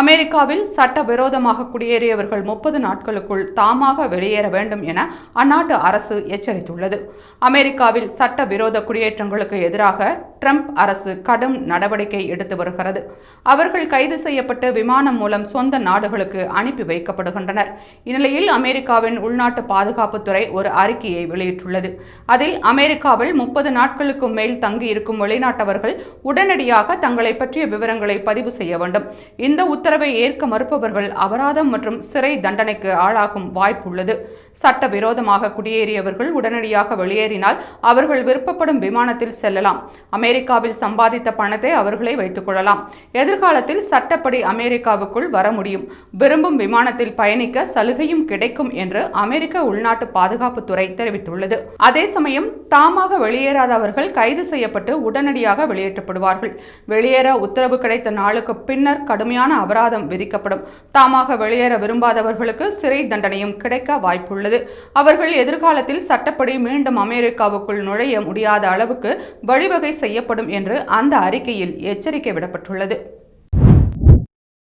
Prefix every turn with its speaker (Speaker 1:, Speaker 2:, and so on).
Speaker 1: அமெரிக்காவில் சட்டவிரோதமாக குடியேறியவர்கள் முப்பது நாட்களுக்குள் தாமாக வெளியேற வேண்டும் என அந்நாட்டு அரசு எச்சரித்துள்ளது. அமெரிக்காவில் சட்டவிரோத குடியேற்றங்களுக்கு எதிராக ட்ரம்ப் அரசு கடும் நடவடிக்கை எடுத்து வருகிறது. அவர்கள் கைது செய்யப்பட்டு விமானம் மூலம் சொந்த நாடுகளுக்கு அனுப்பி வைக்கப்படுகின்றனர். இந்நிலையில் அமெரிக்காவின் உள்நாட்டு பாதுகாப்புத்துறை ஒரு அறிக்கையை வெளியிட்டுள்ளது. அதில் அமெரிக்காவில் முப்பது நாட்களுக்கு மேல் தங்கியிருக்கும் வெளிநாட்டவர்கள் உடனடியாக தங்களை பற்றிய விவரங்களை பதிவு செய்ய வேண்டும். இந்த உத்தரவை ஏற்க மறுப்பவர்கள் அபராதம் மற்றும் சிறை தண்டனைக்கு ஆளாகும் வாய்ப்புள்ளது. சட்டவிரோதமாக குடியேறியவர்கள் உடனடியாக வெளியேறினால் அவர்கள் விருப்பப்படும் விமானத்தில் செல்லலாம். அமெரிக்காவில் சம்பாதித்த பணத்தை அவர்களே வைத்துக் கொள்ளலாம். எதிர்காலத்தில் சட்டப்படி அமெரிக்காவுக்குள் வர முடியும். விரும்பும் விமானத்தில் பயணிக்க சலுகையும் கிடைக்கும் என்று அமெரிக்க உள்நாட்டு பாதுகாப்புத்துறை தெரிவித்துள்ளது. அதே சமயம் தாமாக வெளியேறாதவர்கள் கைது செய்யப்பட்டு உடனடியாக வெளியேற்றப்படுவார்கள். வெளியேற உத்தரவு கிடைத்த நாளுக்கு பின்னர் கடுமையான அபராதம் விதிக்கப்படும். தாமாக வெளியேற விரும்பாதவர்களுக்கு சிறை தண்டனையும் கிடைக்க வாய்ப்புள்ளது. அவர்கள் எதிர்காலத்தில் சட்டப்படி மீண்டும் அமெரிக்காவுக்குள் நுழைய முடியாத அளவுக்கு வழிவகை செய்யப்படும் என்று அந்த அறிக்கையில் எச்சரிக்கை விடப்பட்டுள்ளது.